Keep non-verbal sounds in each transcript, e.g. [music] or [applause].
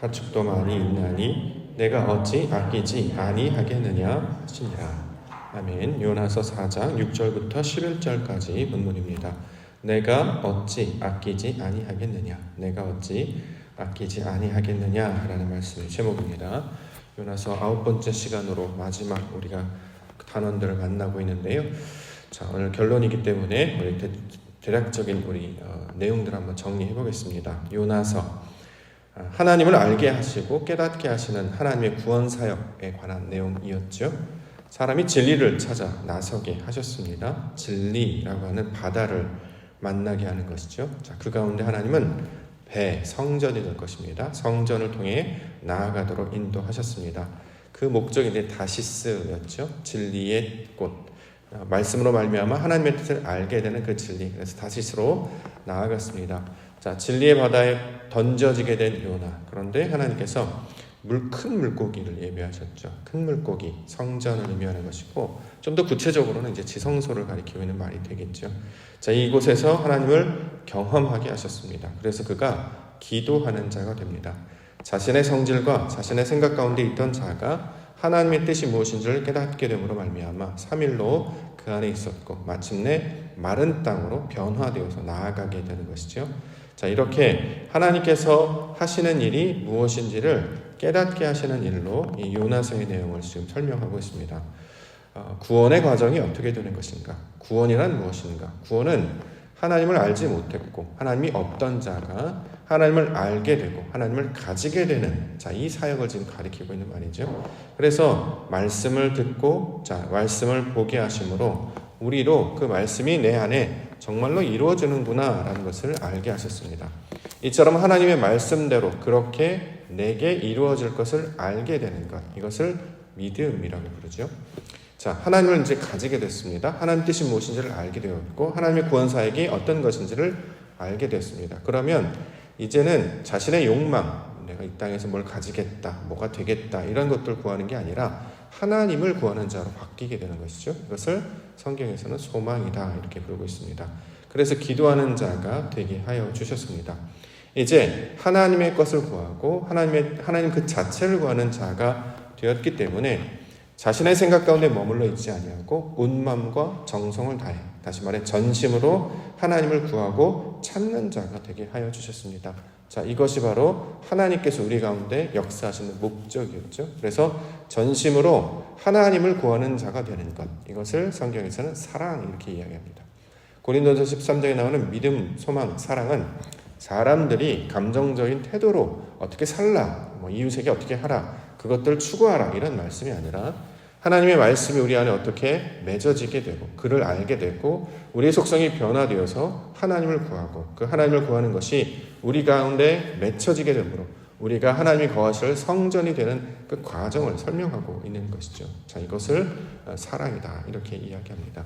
가축도 많이 있나니 내가 어찌 아끼지 아니하겠느냐 하시니라. 아멘. 요나서 4장 6절부터 11절까지 본문입니다. 내가 어찌 아끼지 아니하겠느냐. 내가 어찌 아끼지 아니하겠느냐라는 말씀의 제목입니다. 요나서 아홉 번째 시간으로 마지막 우리가 단원들을 만나고 있는데요. 자 오늘 결론이기 때문에 우리 대, 대략적인 우리 어, 내용들 한번 정리해 보겠습니다. 요나서 아, 하나님을 알게 하시고 깨닫게 하시는 하나님의 구원 사역에 관한 내용이었죠. 사람이 진리를 찾아 나서게 하셨습니다. 진리라고 하는 바다를 만나게 하는 것이죠. 자, 그 가운데 하나님은 배, 성전이 될 것입니다. 성전을 통해 나아가도록 인도하셨습니다. 그 목적이 이제 다시스였죠. 진리의 꽃. 어, 말씀으로 말미암아 하나님의 뜻을 알게 되는 그 진리. 그래서 다시스로 나아갔습니다. 자, 진리의 바다에 던져지게 된 요나. 그런데 하나님께서 물 큰 물고기를 예비하셨죠. 큰 물고기 성전을 의미하는 것이고 좀 더 구체적으로는 이제 지성소를 가리키고 있는 말이 되겠죠. 자, 이곳에서 하나님을 경험하게 하셨습니다. 그래서 그가 기도하는 자가 됩니다. 자신의 성질과 자신의 생각 가운데 있던 자가 하나님의 뜻이 무엇인지를 깨닫게 됨으로 말미암아 3일로 그 안에 있었고 마침내 마른 땅으로 변화되어서 나아가게 되는 것이죠. 자, 이렇게 하나님께서 하시는 일이 무엇인지를 깨닫게 하시는 일로 이 요나서의 내용을 지금 설명하고 있습니다. 어, 구원의 과정이 어떻게 되는 것인가? 구원이란 무엇인가? 구원은 하나님을 알지 못했고 하나님이 없던 자가 하나님을 알게 되고 하나님을 가지게 되는 자, 이 사역을 지금 가리키고 있는 말이죠. 그래서 말씀을 듣고 자, 말씀을 보게 하심으로 우리로 그 말씀이 내 안에 정말로 이루어지는구나라는 것을 알게 하셨습니다. 이처럼 하나님의 말씀대로 그렇게 내게 이루어질 것을 알게 되는 것. 이것을 믿음이라고 부르죠. 자, 하나님을 이제 가지게 됐습니다. 하나님 뜻이 무엇인지를 알게 되었고, 하나님의 구원 사역이 어떤 것인지를 알게 됐습니다. 그러면 이제는 자신의 욕망, 내가 이 땅에서 뭘 가지겠다, 뭐가 되겠다, 이런 것들 구하는 게 아니라 하나님을 구하는 자로 바뀌게 되는 것이죠. 이것을 성경에서는 소망이다, 이렇게 부르고 있습니다. 그래서 기도하는 자가 되게 하여 주셨습니다. 이제 하나님의 것을 구하고 하나님의 하나님 그 자체를 구하는 자가 되었기 때문에 자신의 생각 가운데 머물러 있지 아니하고 온 마음과 정성을 다해 다시 말해 전심으로 하나님을 구하고 찾는 자가 되게 하여 주셨습니다. 자, 이것이 바로 하나님께서 우리 가운데 역사하시는 목적이었죠. 그래서 전심으로 하나님을 구하는 자가 되는 것. 이것을 성경에서는 사랑 이렇게 이야기합니다. 고린도서 13장에 나오는 믿음, 소망, 사랑은 사람들이 감정적인 태도로 어떻게 살라, 뭐 이웃에게 어떻게 하라, 그것들을 추구하라 이런 말씀이 아니라 하나님의 말씀이 우리 안에 어떻게 맺어지게 되고 그를 알게 되고 우리의 속성이 변화되어서 하나님을 구하고 그 하나님을 구하는 것이 우리 가운데 맺혀지게 되므로 우리가 하나님이 거하실 성전이 되는 그 과정을 설명하고 있는 것이죠. 자, 이것을 사랑이다 이렇게 이야기합니다.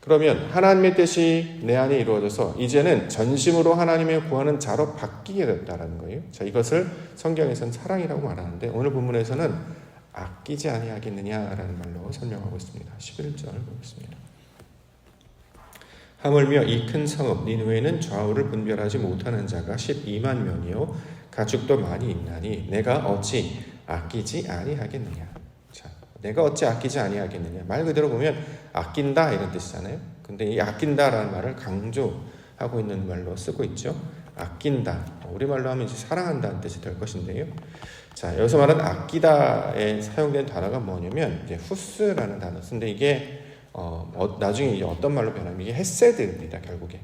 그러면 하나님의 뜻이 내 안에 이루어져서 이제는 전심으로 하나님의 구하는 자로 바뀌게 됐다라는 거예요. 자, 이것을 성경에서는 사랑이라고 말하는데 오늘 본문에서는 아끼지 아니하겠느냐라는 말로 설명하고 있습니다. 11절 보겠습니다. 하물며 이 큰 성읍 니누에는 좌우를 분별하지 못하는 자가 12만 명이요 가축도 많이 있나니 내가 어찌 아끼지 아니하겠느냐. 자, 내가 어찌 아끼지 아니하겠느냐. 말 그대로 보면 아낀다 이런 뜻이잖아요. 근데 이 아낀다라는 말을 강조하고 있는 말로 쓰고 있죠. 아낀다. 우리말로 하면 이제 사랑한다는 뜻이 될 것인데요. 자, 여기서 말하는 아끼다에 사용된 단어가 뭐냐면 이제 후스라는 단어. 근데 이게 어, 어, 나중에 어떤 말로 변하면 이게 헤세드입니다. 결국에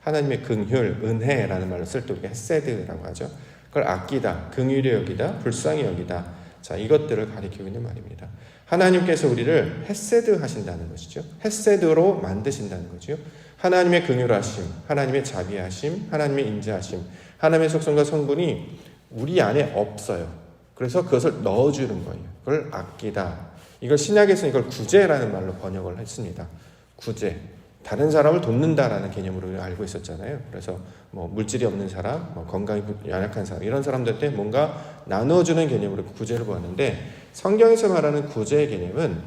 하나님의 긍휼, 은혜라는 말로 쓸 때 우리가 헤세드라고 하죠. 그걸 아끼다, 긍휼히 여기다, 불쌍히 여기다. 자, 이것들을 가리키고 있는 말입니다. 하나님께서 우리를 헤세드 하신다는 것이죠. 헤세드로 만드신다는 거죠. 하나님의 긍휼하심, 하나님의 자비하심, 하나님의 인자하심, 하나님의 속성과 성분이 우리 안에 없어요. 그래서 그것을 넣어주는 거예요. 그걸 아끼다. 이걸 신약에서 이걸 구제라는 말로 번역을 했습니다. 구제. 다른 사람을 돕는다라는 개념으로 알고 있었잖아요. 그래서 뭐 물질이 없는 사람, 뭐 건강이 연약한 사람 이런 사람들한테 뭔가 나눠주는 개념으로 구제를 보았는데 성경에서 말하는 구제의 개념은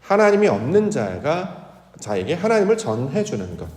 하나님이 없는 자가 자에게 하나님을 전해주는 것.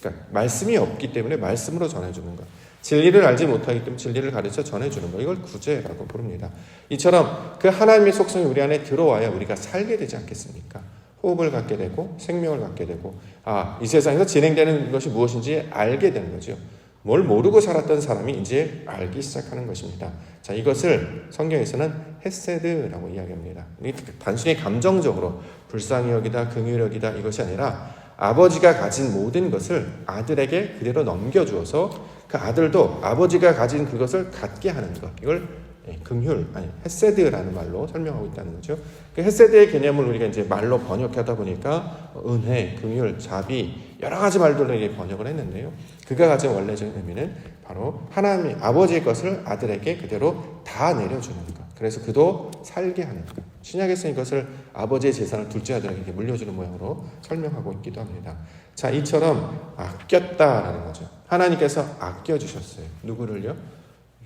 그러니까 말씀이 없기 때문에 말씀으로 전해주는 것. 진리를 알지 못하기 때문에 진리를 가르쳐 전해주는 거 이걸 구제라고 부릅니다. 이처럼 그 하나님의 속성이 우리 안에 들어와야 우리가 살게 되지 않겠습니까? 호흡을 갖게 되고 생명을 갖게 되고 아 이 세상에서 진행되는 것이 무엇인지 알게 되는 거죠. 뭘 모르고 살았던 사람이 이제 알기 시작하는 것입니다. 자 이것을 성경에서는 헤세드라고 이야기합니다. 이 단순히 감정적으로 불쌍히 여기다 긍휼히 여기다 이것이 아니라 아버지가 가진 모든 것을 아들에게 그대로 넘겨주어서 그 아들도 아버지가 가진 그것을 갖게 하는 것 이걸 예, 긍휼 아니 헤세드라는 말로 설명하고 있다는 거죠. 그 헤세드의 개념을 우리가 이제 말로 번역하다 보니까 은혜, 긍휼, 자비 여러 가지 말들로 이렇게 번역을 했는데요. 그가 가진 원래적인 의미는 바로 하나님 아버지의 것을 아들에게 그대로 다 내려주는 것. 그래서 그도 살게 하는 것. 신약에서 이것을 아버지의 재산을 둘째 아들에게 물려주는 모양으로 설명하고 있기도 합니다. 자, 이처럼 아꼈다라는 거죠. 하나님께서 아껴주셨어요. 누구를요?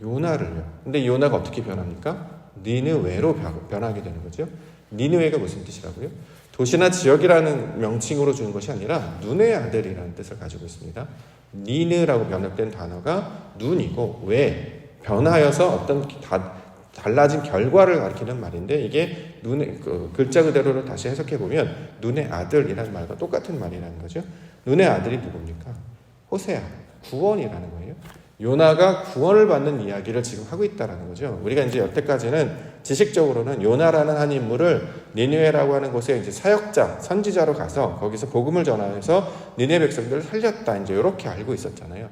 요나를요. 근데 요나가 어떻게 변합니까? 니느웨로 변하게 되는 거죠. 니느웨가 무슨 뜻이라고요? 도시나 지역이라는 명칭으로 주는 것이 아니라 눈의 아들이라는 뜻을 가지고 있습니다. 니느라고 번역된 단어가 눈이고 왜 변하여서 어떤 다, 달라진 결과를 가리키는 말인데 이게 눈의 그 글자 그대로를 다시 해석해 보면 눈의 아들이라는 말과 똑같은 말이라는 거죠. 눈의 아들이 누굽니까? 호세아 구원이라는 거예요. 요나가 구원을 받는 이야기를 지금 하고 있다라는 거죠. 우리가 이제 여태까지는 지식적으로는 요나라는 한 인물을 니느웨라고 하는 곳에 이제 사역자, 선지자로 가서 거기서 복음을 전하면서 니네 백성들을 살렸다. 이제 이렇게 알고 있었잖아요.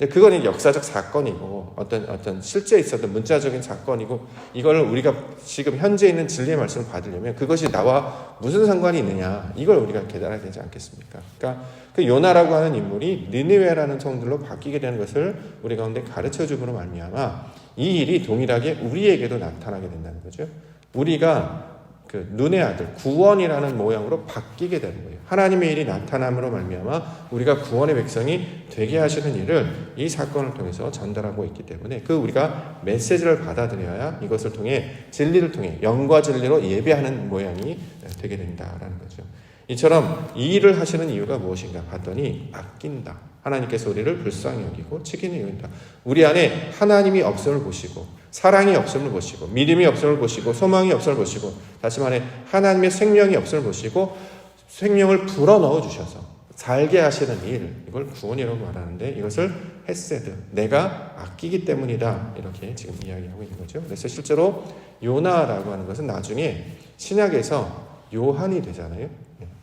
근데 그건 역사적 사건이고 어떤 어떤 실제 있었던 문자적인 사건이고 이걸 우리가 지금 현재 있는 진리의 말씀을 받으려면 그것이 나와 무슨 상관이 있느냐 이걸 우리가 깨달아야 되지 않겠습니까? 그러니까 그 요나라고 하는 인물이 니느웨라는 성들로 바뀌게 되는 것을 우리 가운데 가르쳐 주므로 말미암아 이 일이 동일하게 우리에게도 나타나게 된다는 거죠. 우리가 그 눈의 아들 구원이라는 모양으로 바뀌게 되는 거예요. 하나님의 일이 나타남으로 말미암아 우리가 구원의 백성이 되게 하시는 일을 이 사건을 통해서 전달하고 있기 때문에 그 우리가 메시지를 받아들여야 이것을 통해 진리를 통해 영과 진리로 예배하는 모양이 되게 된다라는 거죠. 이처럼 이 일을 하시는 이유가 무엇인가 봤더니 아낀다. 하나님께서 우리를 불쌍히 여기고 치기는 여긴다. 우리 안에 하나님이 없음을 보시고 사랑이 없음을 보시고 믿음이 없음을 보시고 소망이 없음을 보시고 다시 말해 하나님의 생명이 없음을 보시고 생명을 불어 넣어 주셔서 살게 하시는 일 이걸 구원이라고 말하는데 이것을 헤세드 내가 아끼기 때문이다 이렇게 지금 이야기하고 있는 거죠. 그래서 실제로 요나라고 하는 것은 나중에 신약에서 요한이 되잖아요.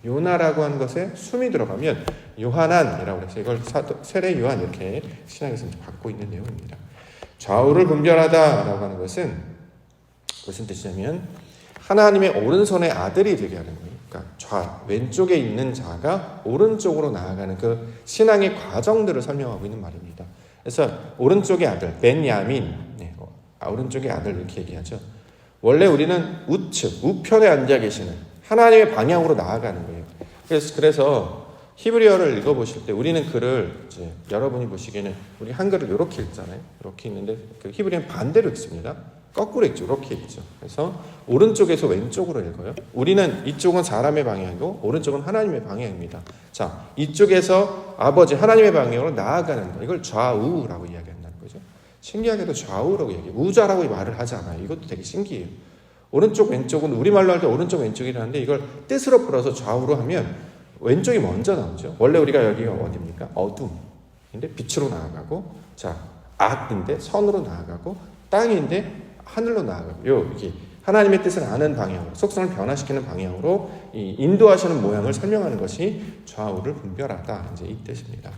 요나라고 하는 것에 숨이 들어가면 요한안이라고 해서 이걸 세례 요한 이렇게 신약에서 받고 있는 내용입니다. 좌우를 분별하다라고 하는 것은 무슨 뜻이냐면 하나님의 오른손의 아들이 되게 하는 거예요. 그러니까 좌 왼쪽에 있는 자가 오른쪽으로 나아가는 그 신앙의 과정들을 설명하고 있는 말입니다. 그래서 오른쪽의 아들 벤야민, 네, 아, 오른쪽의 아들 이렇게 얘기하죠. 원래 우리는 우측 우편에 앉아 계시는 하나님의 방향으로 나아가는 거예요. 그래서 그래서 히브리어를 읽어보실 때 우리는 글을 이제 여러분이 보시기에는 우리 한글을 이렇게 읽잖아요. 이렇게 읽는데 그 히브리어는 반대로 읽습니다. 거꾸로 읽죠. 이렇게 읽죠. 그래서 오른쪽에서 왼쪽으로 읽어요. 우리는 이쪽은 사람의 방향이고 오른쪽은 하나님의 방향입니다. 자, 이쪽에서 아버지 하나님의 방향으로 나아가는 거. 이걸 좌우라고 이야기한다는 거죠. 신기하게도 좌우라고 얘기해요. 우자라고 말을 하지 않아요. 이것도 되게 신기해요. 오른쪽 왼쪽은 우리말로 할 때 오른쪽 왼쪽이라는데 이걸 뜻으로 풀어서 좌우로 하면 왼쪽이 먼저 나오죠. 원래 우리가 여기가 어디입니까? 어둠인데 빛으로 나아가고 자 악인데 선으로 나아가고 땅인데 하늘로 나아가고 요 이게 하나님의 뜻을 아는 방향으로 속성을 변화시키는 방향으로 이 인도하시는 모양을 설명하는 것이 좌우를 분별하다 이제 이 뜻입니다.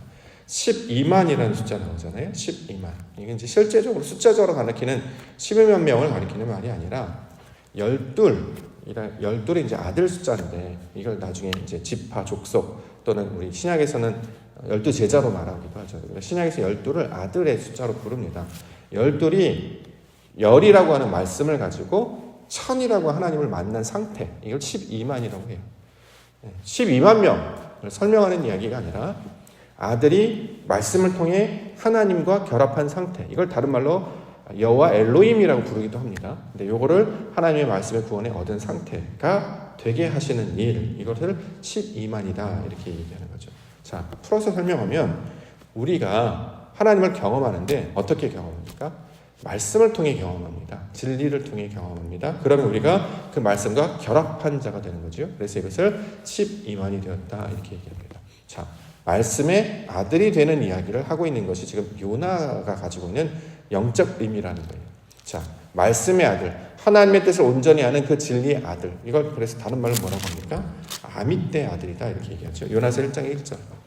12만이라는 숫자 나오잖아요. 12만. 이게 이제 실제적으로 숫자적으로 가리키는 12만 명을 가리키는 말이 아니라 열둘 열둘이 이제 아들 숫자인데 이걸 나중에 이제 지파 족속 또는 우리 신약에서는 열두 제자로 말하기도 하죠. 신약에서 열둘을 아들의 숫자로 부릅니다. 열둘이 열이라고 하는 말씀을 가지고 천이라고 하나님을 만난 상태 이걸 12만이라고 해요. 12만 명을 설명하는 이야기가 아니라 아들이 말씀을 통해 하나님과 결합한 상태 이걸 다른 말로 여호와 엘로임이라고 부르기도 합니다. 근데 요거를 하나님의 말씀의 구원에 얻은 상태가 되게 하시는 일 이것을 12만이다 이렇게 얘기하는 거죠. 자 풀어서 설명하면 우리가 하나님을 경험하는데 어떻게 경험합니까? 말씀을 통해 경험합니다. 진리를 통해 경험합니다. 그러면 우리가 그 말씀과 결합한 자가 되는 거죠. 그래서 이것을 12만이 되었다 이렇게 얘기합니다. 자, 말씀의 아들이 되는 이야기를 하고 있는 것이 지금 요나가 가지고 있는 영적 의미라는 거예요. 자, 말씀의 아들, 하나님의 뜻을 온전히 아는 그 진리의 아들. 이걸 그래서 다른 말로 뭐라고 합니까? 아미떼 아들이다 이렇게 얘기하죠. 요나서 1장 1절.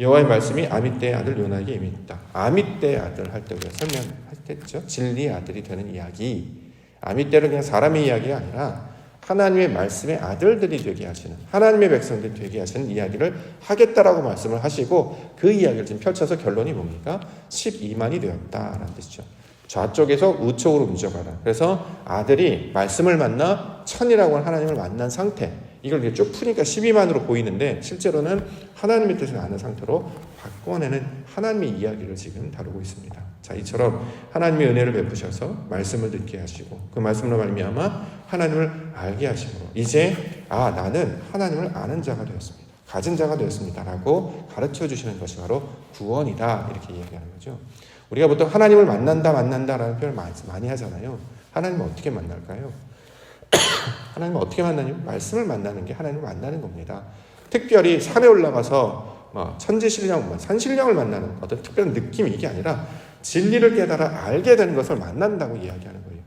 여호와의 말씀이 아미떼의 아들 요나에게 있다. 아미떼의 아들 할 때 우리가 설명했죠. 진리의 아들이 되는 이야기. 아미떼는 그냥 사람의 이야기가 아니라 하나님의 말씀의 아들들이 되게 하시는 하나님의 백성들이 되게 하시는 이야기를 하겠다라고 말씀을 하시고 그 이야기를 지금 펼쳐서 결론이 뭡니까? 12만이 되었다라는 뜻이죠. 좌쪽에서 우측으로 움직여가라. 그래서 아들이 말씀을 만나 천이라고 하는 하나님을 만난 상태. 이걸 이렇게 쭉 푸니까 12만으로 보이는데 실제로는 하나님의 뜻을 아는 상태로 바꿔내는 하나님의 이야기를 지금 다루고 있습니다. 자, 이처럼 하나님의 은혜를 베푸셔서 말씀을 듣게 하시고 그 말씀으로 말미암아 하나님을 알게 하심으로 이제 아 나는 하나님을 아는 자가 되었습니다. 가진 자가 되었습니다라고 가르쳐 주시는 것이 바로 구원이다 이렇게 이야기하는 거죠. 우리가 보통 하나님을 만난다 만난다라는 표현을 많이 하잖아요. 하나님을 어떻게 만날까요? [coughs] 하나님을 어떻게 만나냐? 말씀을 만나는 게 하나님을 만나는 겁니다. 특별히 산에 올라가서 뭐 천지신령, 뭐 산신령을 만나는 어떤 특별한 느낌이 이게 아니라 진리를 깨달아 알게 되는 것을 만난다고 이야기하는 거예요.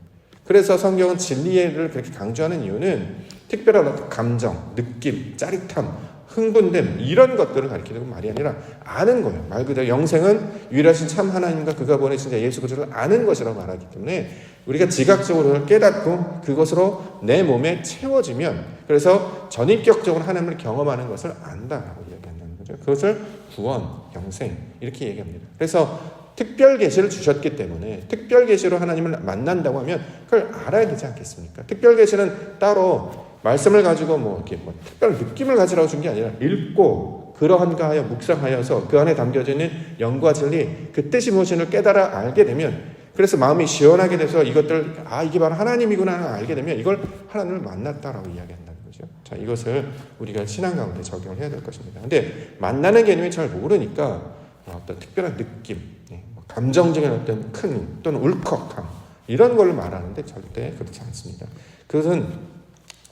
그래서 성경은 진리를 그렇게 강조하는 이유는 특별한 어떤 감정, 느낌, 짜릿함, 흥분됨 이런 것들을 가리키는 말이 아니라 아는 거예요. 말 그대로 영생은 유일하신 참 하나님과 그가 보내신 자 예수 그리스도를 아는 것이라고 말하기 때문에 우리가 지각적으로 깨닫고 그것으로 내 몸에 채워지면 그래서 전인격적으로 하나님을 경험하는 것을 안다라고 이야기한다는 거죠. 그것을 구원, 영생 이렇게 얘기합니다. 그래서 특별 계시를 주셨기 때문에 특별 계시로 하나님을 만난다고 하면 그걸 알아야 되지 않겠습니까? 특별 계시는 따로 말씀을 가지고 뭐 이렇게 뭐 특별 느낌을 가지라고 준 게 아니라 읽고 그러한가 하여 묵상하여서 그 안에 담겨져 있는 영과 진리 그 뜻이 무엇인을 깨달아 알게 되면 그래서 마음이 시원하게 돼서 이것들 아 이게 바로 하나님이구나 알게 되면 이걸 하나님을 만났다라고 이야기한다는 거죠. 자 이것을 우리가 신앙 가운데 적용을 해야 될 것입니다. 근데 만나는 개념이 잘 모르니까 어떤 특별한 느낌, 예, 뭐 감정적인 어떤 큰 또는 울컥함 이런 걸 말하는데 절대 그렇지 않습니다. 그것은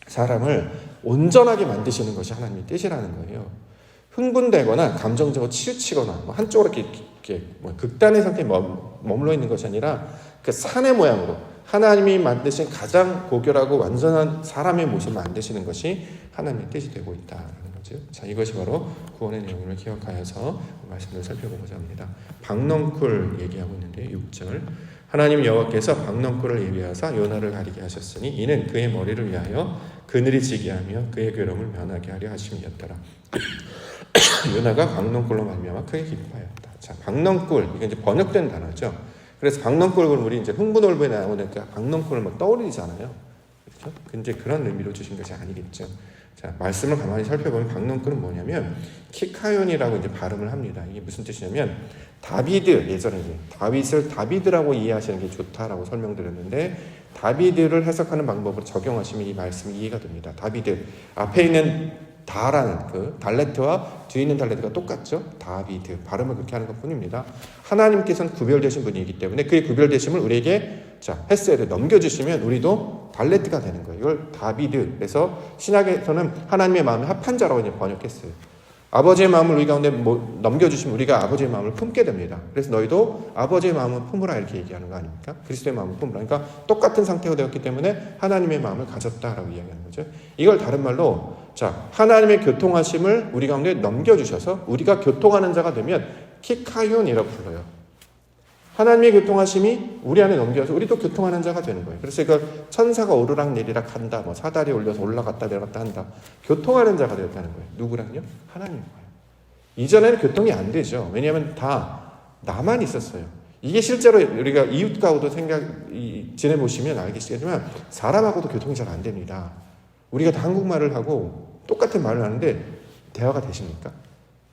사람을 온전하게 만드시는 것이 하나님의 뜻이라는 거예요. 흥분되거나 감정적으로 치우치거나 뭐 한쪽으로 이렇게, 이렇게 뭐 극단의 상태에 머물러 있는 것이 아니라 그 산의 모양으로 하나님이 만드신 가장 고결하고 완전한 사람의 모습을 만드시는 것이 하나님의 뜻이 되고 있다는 거죠. 자, 이것이 바로 구원의 내용을 기억하여서 말씀을 살펴보고자 합니다. 박넝쿨 얘기하고 있는데 6절 하나님 여호와께서 박넝쿨을 예비하사 요나를 가리게 하셨으니 이는 그의 머리를 위하여 그늘이 지게 하며 그의 괴로움을 면하게 하려 하심이었더라. [coughs] 요나가 박넝쿨로 말미암아 크게 기뻐하였다. 자, 박넝쿨 이게 이제 번역된 단어죠. 그래서 박넝쿨을 우리 이제 흥분올보에 나오니까 박넝쿨을 막 떠올리잖아요. 그렇죠? 근데 그런 의미로 주신 것이 아니겠죠. 자, 말씀을 가만히 살펴보면 박넝쿨은 뭐냐면 키카연이라고 이제 발음을 합니다. 이게 무슨 뜻이냐면 다비드 예전에 다윗을 다비드라고 이해하시는 게 좋다라고 설명드렸는데 다비드를 해석하는 방법으로 적용하시면 이 말씀이 이해가 됩니다. 다비드 앞에 있는 다라는 그 달레트와 뒤에 있는 달레트가 똑같죠. 다비드 발음을 그렇게 하는 것뿐입니다. 하나님께서는 구별되신 분이기 때문에 그의 구별되심을 우리에게 자 헤세를 넘겨주시면 우리도 달레트가 되는 거예요. 이걸 다비드 그래서 신약에서는 하나님의 마음을 합한 자라고 이제 번역했어요. 아버지의 마음을 우리 가운데 뭐 넘겨주시면 우리가 아버지의 마음을 품게 됩니다. 그래서 너희도 아버지의 마음을 품으라 이렇게 얘기하는 거 아닙니까? 그리스도의 마음을 품으라. 그러니까 똑같은 상태가 되었기 때문에 하나님의 마음을 가졌다라고 이야기하는 거죠. 이걸 다른 말로 자 하나님의 교통하심을 우리 가운데 넘겨주셔서 우리가 교통하는 자가 되면 키카윤이라고 불러요. 하나님의 교통하심이 우리 안에 넘겨서 우리도 교통하는 자가 되는 거예요. 그래서 이걸 천사가 오르락 내리락 한다, 뭐 사다리 올려서 올라갔다 내려갔다 한다. 교통하는 자가 되었다는 거예요. 누구랑요? 하나님과요. 이전에는 교통이 안 되죠. 왜냐하면 다 나만 있었어요. 이게 실제로 우리가 이웃과도 생각 지내보시면 알겠지만 사람하고도 교통이 잘 안 됩니다. 우리가 다 한국말을 하고 똑같은 말을 하는데 대화가 되십니까?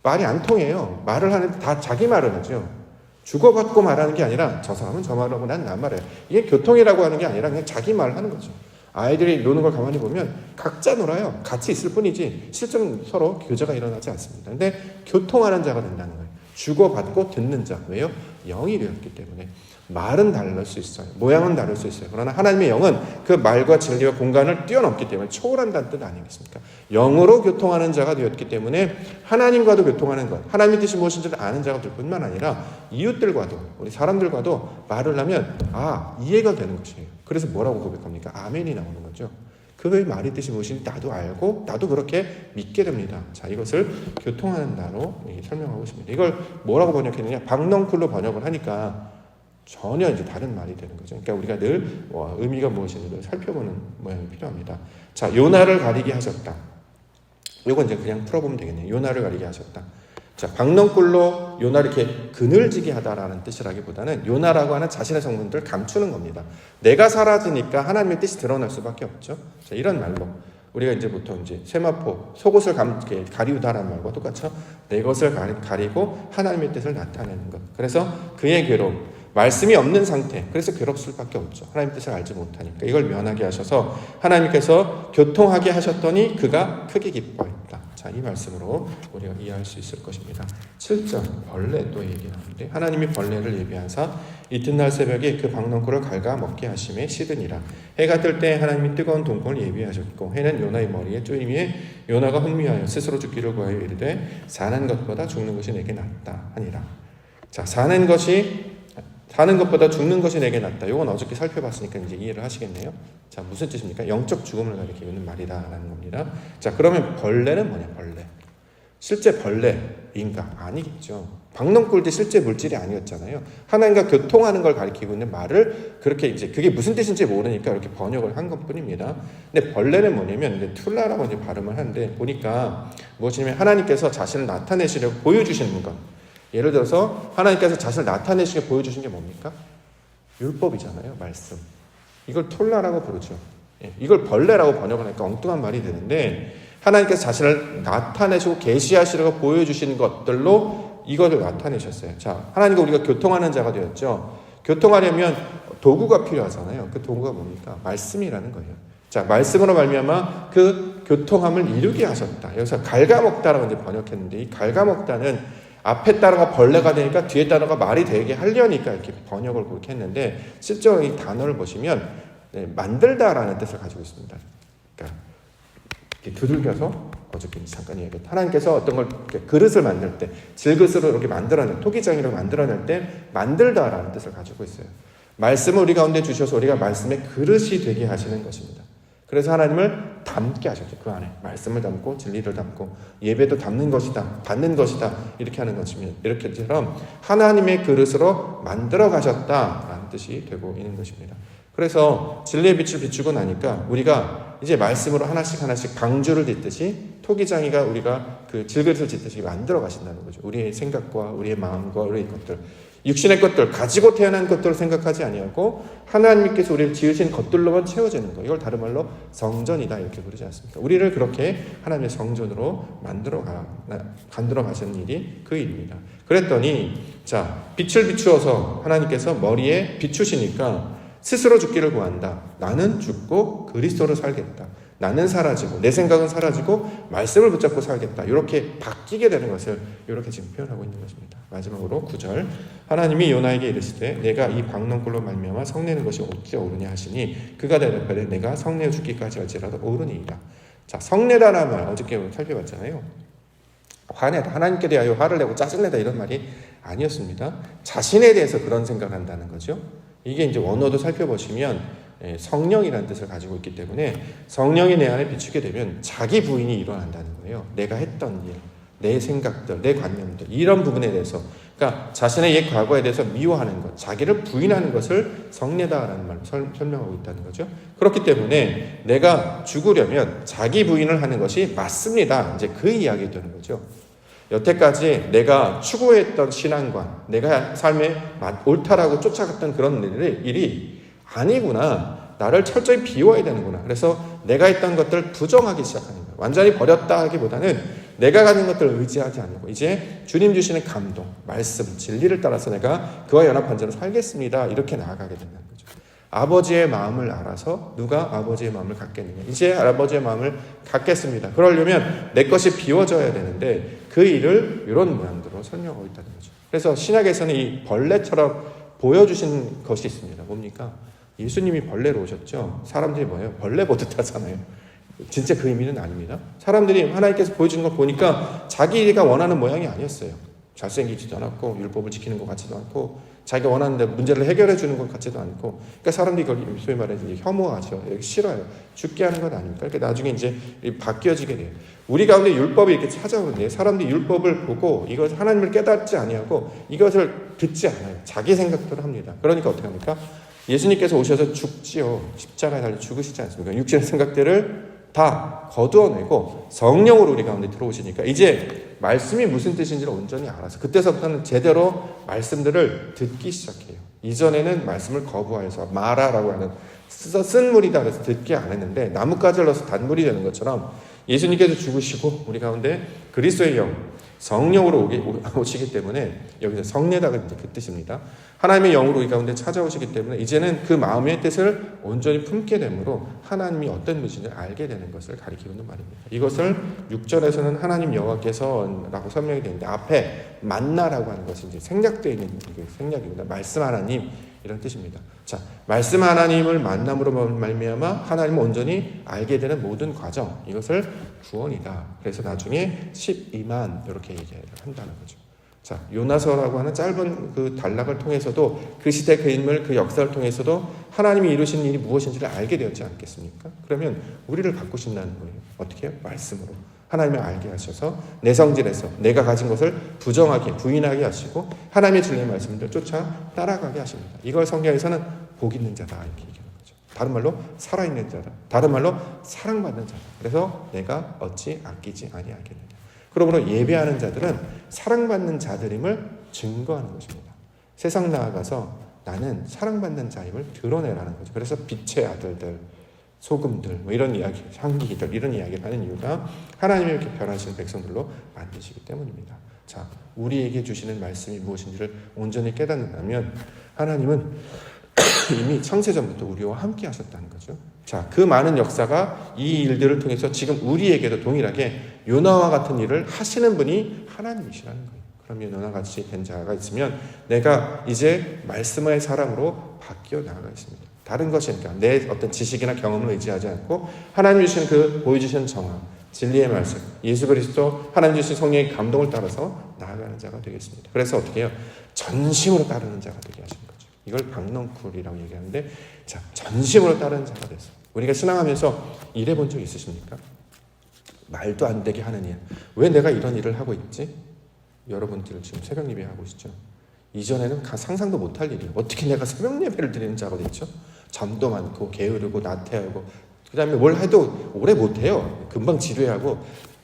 말이 안 통해요. 말을 하는데 다 자기 말을 하죠. 주고받고 말하는 게 아니라 저 사람은 저 말하고 난나 말해. 이게 교통이라고 하는 게 아니라 그냥 자기 말을 하는 거죠. 아이들이 노는 걸 가만히 보면 각자 놀아요. 같이 있을 뿐이지 실제로 서로 교제가 일어나지 않습니다. 근데 교통하는 자가 된다는 거예요. 주고받고 듣는 자. 왜요? 영이 되었기 때문에. 말은 다를 수 있어요. 모양은 다를 수 있어요. 그러나 하나님의 영은 그 말과 진리와 공간을 뛰어넘기 때문에 초월한다는 뜻 아니겠습니까? 영으로 교통하는 자가 되었기 때문에 하나님과도 교통하는 것, 하나님의 뜻이 무엇인지를 아는 자가 될 뿐만 아니라 이웃들과도 우리 사람들과도 말을 하면 아 이해가 되는 것이에요. 그래서 뭐라고 고백합니까? 아멘이 나오는 거죠. 그의 말의 뜻이 무엇인지 나도 알고 나도 그렇게 믿게 됩니다. 자 이것을 교통하는 단어로 설명하고 있습니다. 이걸 뭐라고 번역했느냐? 박넝쿨로 번역을 하니까 전혀 이제 다른 말이 되는 거죠. 그러니까 우리가 늘 와, 의미가 무엇인지 를 살펴보는 모양이 필요합니다. 자, 요나를 가리게 하셨다. 요건 이제 그냥 풀어보면 되겠네요. 요나를 가리게 하셨다. 자, 박넝꿀로 요나를 이렇게 그늘지게 하다라는 뜻이라기보다는 요나라고 하는 자신의 성분들을 감추는 겁니다. 내가 사라지니까 하나님의 뜻이 드러날 수밖에 없죠. 자, 이런 말로 우리가 이제 보통 이제 세마포 속옷을 감, 가리우다라는 말과 똑같죠. 내 것을 가리, 가리고 하나님의 뜻을 나타내는 것. 그래서 그의 괴로움, 말씀이 없는 상태. 그래서 괴롭을 수밖에 없죠. 하나님 뜻을 알지 못하니까. 이걸 면하게 하셔서 하나님께서 교통하게 하셨더니 그가 크게 기뻐했다. 자, 이 말씀으로 우리가 이해할 수 있을 것입니다. 7절 벌레 또 얘기하는데 하나님이 벌레를 예비하사 이튿날 새벽에 그 박넝쿨을 갉아 먹게 하심에 시드니라. 해가 뜰 때 하나님이 뜨거운 동콩을 예비하셨고 해는 요나의 머리에 쪼임에 요나가 흥미하여 스스로 죽기를 구하여 이르되 사는 것보다 죽는 것이 내게 낫다 하니라. 자, 사는 것이 사는 것보다 죽는 것이 내게 낫다. 이건 어저께 살펴봤으니까 이제 이해를 하시겠네요. 자, 무슨 뜻입니까? 영적 죽음을 가리키는 말이다라는 겁니다. 자, 그러면 벌레는 뭐냐? 벌레. 실제 벌레인가? 아니겠죠. 박농꿀도 실제 물질이 아니었잖아요. 하나님과 교통하는 걸 가리키고 있는 말을 그렇게 이제 그게 무슨 뜻인지 모르니까 이렇게 번역을 한 것뿐입니다. 근데 벌레는 뭐냐면 이제 툴라라고 이제 발음을 하는데 보니까 무엇이냐면 하나님께서 자신을 나타내시려고 보여주시는 것. 예를 들어서 하나님께서 자신을 나타내시게 보여주신 게 뭡니까? 율법이잖아요. 말씀. 이걸 톨라라고 부르죠. 예, 이걸 벌레라고 번역을 하니까 엉뚱한 말이 되는데 하나님께서 자신을 나타내시고 계시하시려고 보여주시는 것들로 이것을 나타내셨어요. 자, 하나님과 우리가 교통하는 자가 되었죠. 교통하려면 도구가 필요하잖아요. 그 도구가 뭡니까? 말씀이라는 거예요. 자, 말씀으로 말미암아 그 교통함을 이루게 하셨다. 여기서 갉아먹다라고 이제 번역했는데 이 갉아먹다는 앞에 단어가 벌레가 되니까 뒤에 단어가 말이 되게 하려니까 이렇게 번역을 그렇게 했는데 실제로 이 단어를 보시면 네, 만들다라는 뜻을 가지고 있습니다. 그러니까 두들겨서 어저께 잠깐 얘기했 하나님께서 어떤 걸 그릇을 만들 때 질그릇으로 이렇게 만들어낼 토기장이로 만들어낼 때 만들다라는 뜻을 가지고 있어요. 말씀을 우리 가운데 주셔서 우리가 말씀의 그릇이 되게 하시는 것입니다. 그래서 하나님을 담게 하셨죠. 그 안에 말씀을 담고 진리를 담고 예배도 담는 것이다. 받는 것이다. 이렇게 하는 것이면 이렇게처럼 하나님의 그릇으로 만들어 가셨다라는 뜻이 되고 있는 것입니다. 그래서 진리의 빛을 비추고 나니까 우리가 이제 말씀으로 하나씩 하나씩 방주를 짓듯이 토기장이가 우리가 그 질그릇을 짓듯이 만들어 가신다는 거죠. 우리의 생각과 우리의 마음과 우리의 것들 육신의 것들 가지고 태어난 것들을 생각하지 아니하고 하나님께서 우리를 지으신 것들로만 채워지는 거. 이걸 다른 말로 성전이다 이렇게 부르지 않습니까? 우리를 그렇게 하나님의 성전으로 만들어 가 만들어 가시는 일이 그 일입니다. 그랬더니 자 빛을 비추어서 하나님께서 머리에 비추시니까 스스로 죽기를 구한다. 나는 죽고 그리스도로 살겠다. 나는 사라지고 내 생각은 사라지고 말씀을 붙잡고 살겠다. 이렇게 바뀌게 되는 것을 이렇게 지금 표현하고 있는 것입니다. 마지막으로 9절 하나님이 요나에게 이르시되 내가 이 박농골로 말미암아 성내는 것이 어찌 오르냐 하시니 그가 대답하되 내가 성내어 죽기까지 할지라도 오르니이다. 자 성내다라는 말 어저께 살펴봤잖아요. 화내다 하나님께 대하여 화를 내고 짜증내다 이런 말이 아니었습니다. 자신에 대해서 그런 생각을 한다는 거죠. 이게 이제 원어도 살펴보시면 예, 성령이라는 뜻을 가지고 있기 때문에 성령이 내 안에 비추게 되면 자기 부인이 일어난다는 거예요. 내가 했던 일, 내 생각들, 내 관념들 이런 부분에 대해서 그러니까 자신의 옛 과거에 대해서 미워하는 것, 자기를 부인하는 것을 성내다라는 말로 설명하고 있다는 거죠. 그렇기 때문에 내가 죽으려면 자기 부인을 하는 것이 맞습니다. 이제 그 이야기 되는 거죠. 여태까지 내가 추구했던 신앙관, 내가 삶에 옳다라고 쫓아갔던 그런 일이 아니구나. 나를 철저히 비워야 되는구나. 그래서 내가 했던 것들을 부정하기 시작하는 거예요. 완전히 버렸다 하기보다는 내가 가진 것들을 의지하지 않고 이제 주님 주시는 감동, 말씀, 진리를 따라서 내가 그와 연합한 자로 살겠습니다. 이렇게 나아가게 된다는 거죠. 아버지의 마음을 알아서 누가 아버지의 마음을 갖겠느냐. 이제 아버지의 마음을 갖겠습니다. 그러려면 내 것이 비워져야 되는데 그 일을 이런 모양대로 설명하고 있다는 거죠. 그래서 신약에서는 이 벌레처럼 보여주신 것이 있습니다. 뭡니까? 예수님이 벌레로 오셨죠. 사람들이 뭐예요? 벌레 보듯 하잖아요. 진짜 그 의미는 아닙니다. 사람들이 하나님께서 보여주는 걸 보니까 자기가 원하는 모양이 아니었어요. 잘생기지도 않았고 율법을 지키는 것 같지도 않고 자기가 원하는 데 문제를 해결해 주는 것 같지도 않고 그러니까 사람들이 그걸 소위 말해서 혐오하죠. 싫어요. 죽게 하는 건 아닙니까? 그러니까 나중에 이제 바뀌어지게 돼요. 우리 가운데 율법이 이렇게 찾아오는데 사람들이 율법을 보고 이것 하나님을 깨닫지 아니하고 이것을 듣지 않아요. 자기 생각대로 합니다. 그러니까 어떻게 합니까? 예수님께서 오셔서 죽지요. 십자가에 달려 죽으시지 않습니까? 육신의 생각들을 다 거두어내고 성령으로 우리 가운데 들어오시니까 이제 말씀이 무슨 뜻인지를 온전히 알아서 그때서부터는 제대로 말씀들을 듣기 시작해요. 이전에는 말씀을 거부하여서 마라라고 하는 쓰- 쓴 물이다 그래서 듣게 안 했는데 나뭇가지를 넣어서 단물이 되는 것처럼 예수님께서 죽으시고 우리 가운데 그리스도의 영 성령으로 오기, 오시기 때문에 여기서 성례다가 그 뜻입니다. 하나님의 영으로 이 가운데 찾아오시기 때문에 이제는 그 마음의 뜻을 온전히 품게 되므로 하나님이 어떤 분이신지 알게 되는 것을 가리키고 있는 말입니다. 이것을 6절에서는 하나님 여호와께서라고 설명이 되는데 앞에 만나라고 하는 것이 이제 생략되어 있는 그 생략입니다. 말씀 하나님 이런 뜻입니다. 자, 말씀 하나님을 만남으로 말미암아 하나님을 온전히 알게 되는 모든 과정 이것을 구원이다. 그래서 나중에 12만 이렇게 얘기를 한다는 거죠. 자, 요나서라고 하는 짧은 그 단락을 통해서도 그 시대 그 인물 그 역사를 통해서도 하나님이 이루신 일이 무엇인지를 알게 되었지 않겠습니까? 그러면 우리를 바꾸신다는 거예요. 어떻게 해요? 말씀으로. 하나님을 알게 하셔서 내 성질에서 내가 가진 것을 부정하게 부인하게 하시고 하나님의 진리의 말씀을 쫓아 따라가게 하십니다. 이걸 성경에서는 복 있는 자다 이렇게 거죠. 다른 말로 살아있는 자다. 다른 말로 사랑받는 자다. 그래서 내가 어찌 아끼지 아니하겠느냐. 그러므로 예배하는 자들은 사랑받는 자들임을 증거하는 것입니다. 세상 나아가서 나는 사랑받는 자임을 드러내라는 거죠. 그래서 빛의 아들들, 소금들, 뭐 이런 이야기, 향기들, 이런 이야기를 하는 이유가 하나님이 이렇게 변하신 백성들로 만드시기 때문입니다. 자, 우리에게 주시는 말씀이 무엇인지를 온전히 깨닫는다면 하나님은 이미 창세전부터 우리와 함께 하셨다는 거죠. 자, 그 많은 역사가 이 일들을 통해서 지금 우리에게도 동일하게 요나와 같은 일을 하시는 분이 하나님이시라는 거예요. 그러면 요나 같이 된 자가 있으면 내가 이제 말씀의 사람으로 바뀌어 나아가 있습니다. 다른 것이니까 내 어떤 지식이나 경험을 의지하지 않고 하나님 주신 그 보여주신 정황, 진리의 말씀, 예수 그리스도 하나님 주신 성령의 감동을 따라서 나아가는 자가 되겠습니다. 그래서 어떻게 해요? 전심으로 따르는 자가 되게 하신 거죠. 이걸 박넝쿨이라고 얘기하는데 자 전심으로 따르는 자가 됐어요. 우리가 신앙하면서 일해 본 적 있으십니까? 말도 안 되게 하는 일. 왜 내가 이런 일을 하고 있지? 여러분들 지금 새벽 예배 하고 있죠. 이전에는 가- 상상도 못할 일이에요. 어떻게 내가 새벽 예배를 드리는 자가 됐죠? 잠도 많고 게으르고 나태하고 그 다음에 뭘 해도 오래 못해요. 금방 지루해하고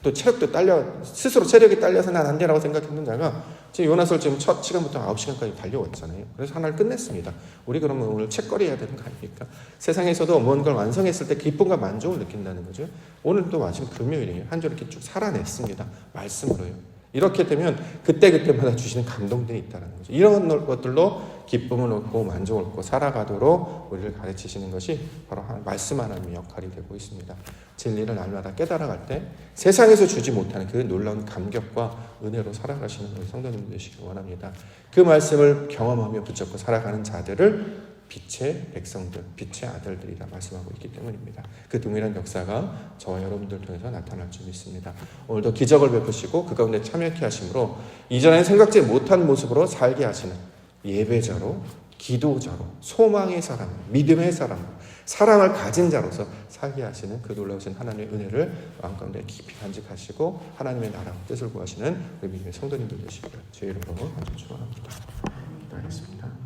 또 체력도 딸려 스스로 체력이 딸려서 난 안 되라고 생각했는 자가 지금 요나설 지금 첫 시간부터 9시간까지 달려왔잖아요. 그래서 하나를 끝냈습니다. 우리 그러면 오늘 책거리 해야 되는 거 아닙니까? 세상에서도 뭔가를 완성했을 때 기쁨과 만족을 느낀다는 거죠. 오늘 또 마침 금요일이에요. 한 주 이렇게 쭉 살아냈습니다. 말씀으로요. 이렇게 되면 그때그때마다 주시는 감동들이 있다는 거죠. 이런 것들로 기쁨을 얻고 만족을 얻고 살아가도록 우리를 가르치시는 것이 바로 한- 말씀 하나님의 역할이 되고 있습니다. 진리를 날마다 깨달아갈 때 세상에서 주지 못하는 그 놀라운 감격과 은혜로 살아가시는 우리 성도님 되시기 원합니다. 그 말씀을 경험하며 붙잡고 살아가는 자들을 빛의 백성들, 빛의 아들들이라 말씀하고 있기 때문입니다. 그 동일한 역사가 저와 여러분들 통해서 나타날 줄 믿습니다. 오늘도 기적을 베푸시고 그 가운데 참여케 하심으로 이전에 생각지 못한 모습으로 살게 하시는 예배자로, 기도자로, 소망의 사람, 믿음의 사람, 사랑을 가진 자로서 살게 하시는 그 놀라우신 하나님의 은혜를 마음 가운데 깊이 간직하시고 하나님의 나라와 뜻을 구하시는 우리 믿음의 성도님들 되시기를 주의 이름으로 축원합니다. 기도하겠습니다.